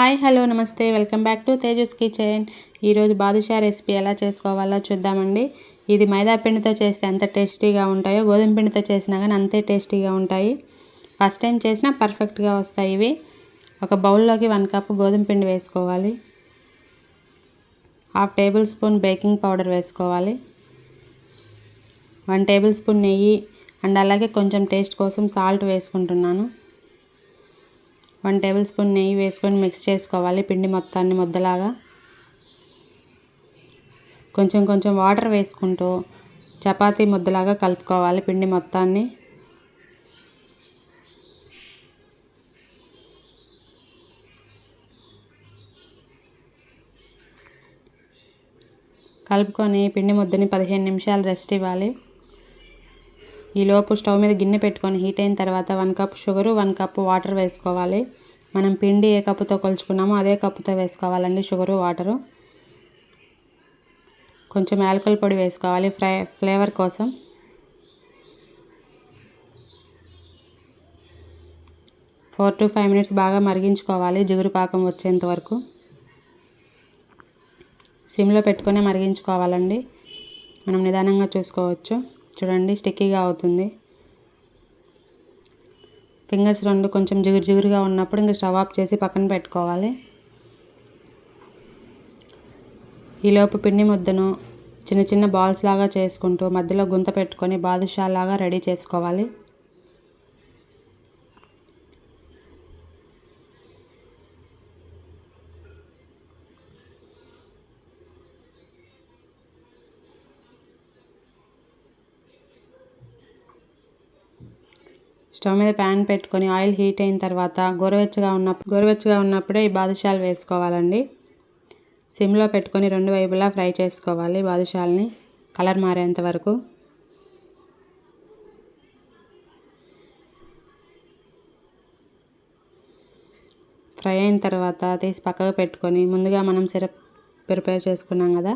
Hi hello నమస్తే. Welcome back to Tejas kitchen. ఈరోజు badusha recipe ఎలా చేసుకోవాలో చూద్దామండి. ఇది మైదా పిండితో చేస్తే ఎంత టేస్టీగా ఉంటాయో గోధుమ పిండితో చేసినా కానీ అంతే టేస్టీగా ఉంటాయి. ఫస్ట్ టైం చేసినా పర్ఫెక్ట్గా వస్తాయి ఇవి. ఒక బౌల్లోకి వన్ కప్ గోధుమ పిండి వేసుకోవాలి. Half tablespoon baking powder వేసుకోవాలి. వన్ టేబుల్ స్పూన్ నెయ్యి అండ్ అలాగే కొంచెం టేస్ట్ కోసం సాల్ట్ వేసుకుంటున్నాను. వన్ టేబుల్ స్పూన్ నెయ్యి వేసుకొని మిక్స్ చేసుకోవాలి పిండి మొత్తాన్ని ముద్దలాగా. కొంచెం కొంచెం వాటర్ వేసుకుంటూ చపాతీ ముద్దలాగా కలుపుకోవాలి పిండి మొత్తాన్ని. కలుపుకొని పిండి ముద్దని పదిహేను నిమిషాలు రెస్ట్ ఇవ్వాలి. ఈలోపు స్టవ్ మీద గిన్నె పెట్టుకొని హీట్ అయిన తర్వాత one cup sugar one cup water వేసుకోవాలి. మనం పిండి ఏ కప్పుతో కొలుచుకున్నామో అదే కప్పుతో వేసుకోవాలండి షుగరు వాటరు. కొంచెం యాలకుల పొడి వేసుకోవాలి ఫ్రై ఫ్లేవర్ కోసం. ఫోర్ టు ఫైవ్ మినిట్స్ బాగా మరిగించుకోవాలి జిగురు పాకం వచ్చేంత వరకు. సిమ్లో పెట్టుకొని మరిగించుకోవాలండి. మనం నిదానంగా చూసుకోవచ్చు. చూడండి స్టిక్కీగా అవుతుంది. ఫింగర్స్ రెండు కొంచెం జిగురు జిగురుగా ఉన్నప్పుడు ఇంకా స్టవ్ ఆఫ్ చేసి పక్కన పెట్టుకోవాలి. ఈలోపు పిండి ముద్దను చిన్న చిన్న బాల్స్ లాగా చేసుకుంటూ మధ్యలో గుంత పెట్టుకొని బాదుషా లాగా రెడీ చేసుకోవాలి. స్టవ్ మీద ప్యాన్ పెట్టుకొని ఆయిల్ హీట్ అయిన తర్వాత గోరువెచ్చగా ఉన్న గోరువెచ్చగా ఉన్నప్పుడే ఈ బాదుషాలు వేసుకోవాలండి. సిమ్లో పెట్టుకొని రెండు వైపులా ఫ్రై చేసుకోవాలి బాదుషాలని కలర్ మారేంత వరకు. ఫ్రై అయిన తర్వాత తీసి పక్కకు పెట్టుకొని ముందుగా మనం సిరప్ ప్రిపేర్ చేసుకున్నాం కదా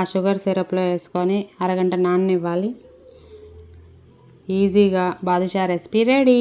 ఆ షుగర్ సిరప్లో వేసుకొని అరగంట నాననివ్వాలి. ఈజీగా బాదుషా రెసిపీ రెడీ.